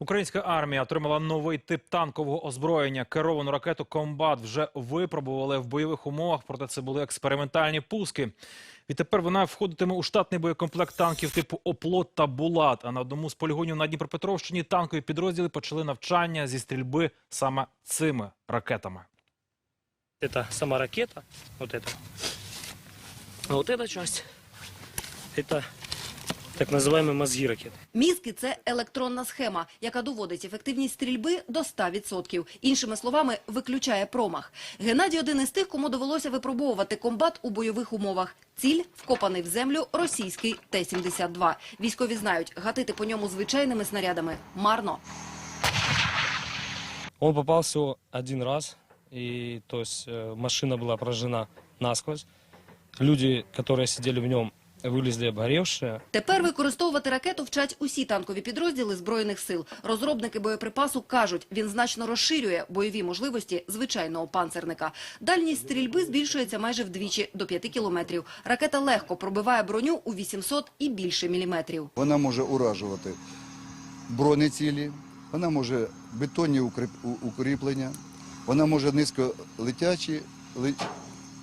Українська армія отримала новий тип танкового озброєння. Керовану ракету «Комбат» вже випробували в бойових умовах, проте це були експериментальні пуски. Відтепер вона входитиме у штатний боєкомплект танків типу «Оплот» та «Булат». А на одному з полігонів на Дніпропетровщині танкові підрозділи почали навчання зі стрільби саме цими ракетами. Это сама ракета, вот это. А вот эта часть, это так называемые мозги ракеты. Мізки – це електронна схема, яка доводить ефективність стрільби до 100%. Іншими словами, виключає промах. Геннадій один із тих, кому довелося випробовувати комбат у бойових умовах. Ціль – вкопаний в землю російський Т-72. Військові знають, гатити по ньому звичайними снарядами марно. Он попал всего один раз, и то есть э, машина была поражена насквозь. Люди, которые сидели в нем, вылезли обгоревшие. Тепер використовувати ракету вчать усі танкові підрозділи Збройних сил. Розробники боєприпасу кажуть, він значно розширює бойові можливості звичайного панцерника. Дальність стрільби збільшується майже вдвічі – до 5 кілометрів. Ракета легко пробиває броню у 800 і більше міліметрів. Вона може уражувати бронецілі, вона може бетонні укріп- укріплення, вона може низьколетячі ли-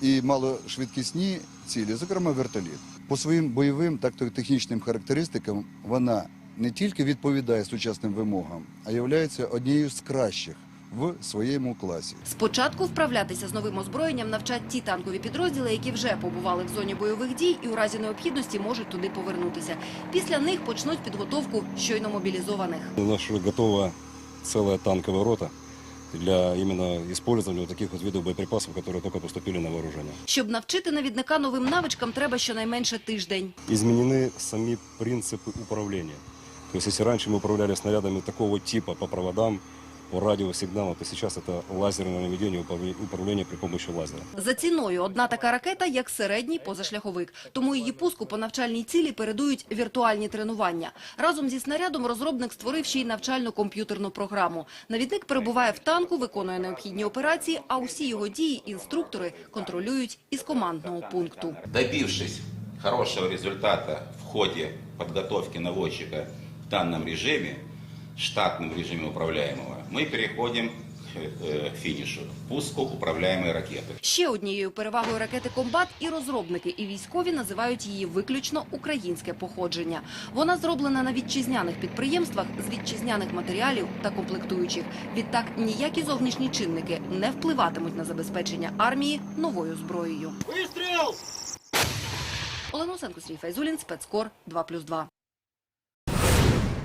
і малошвидкісні цілі, зокрема вертоліт. По своїм бойовим тактико-технічним характеристикам вона не тільки відповідає сучасним вимогам, а є однією з кращих в своєму класі. Спочатку вправлятися з новим озброєнням навчать ті танкові підрозділи, які вже побували в зоні бойових дій і у разі необхідності можуть туди повернутися. Після них почнуть підготовку щойно мобілізованих. У нас уже готова целая танковая рота для именно использования вот таких вот видов боеприпасов, которые только поступили на вооружение. Щоб навчити навідника новим навичкам, треба щонайменше тиждень. Изменены сами принципы управления. То есть если раньше мы управляли снарядами такого типа по проводам, по радиосигналам, то сейчас это лазерное наведение управле- управления при помощи лазера. За ціною одна така ракета як середній позашляховик. Тому її пуску по навчальній цілі передують віртуальні тренування. Разом зі снарядом розробник створив ще й навчальну комп'ютерну програму. Навідник перебуває в танку, виконує необхідні операції, а усі його дії інструктори контролюють із командного пункту. Добившись хорошего результата в ходе подготовки наводчика в данном режиме, штатном режиме управляемого, мы переходим к э, финишу, пуску управляемой ракеты. Ще однією перевагою ракети «Комбат» і розробники, і військові називають її виключно українське походження. Вона зроблена на вітчизняних підприємствах з вітчизняних матеріалів та комплектуючих. Відтак ніякі зовнішні чинники не впливатимуть на забезпечення армії новою зброєю. Вистріл! Олена Осенко, Сергій Файзулін, спецкор 2+,2.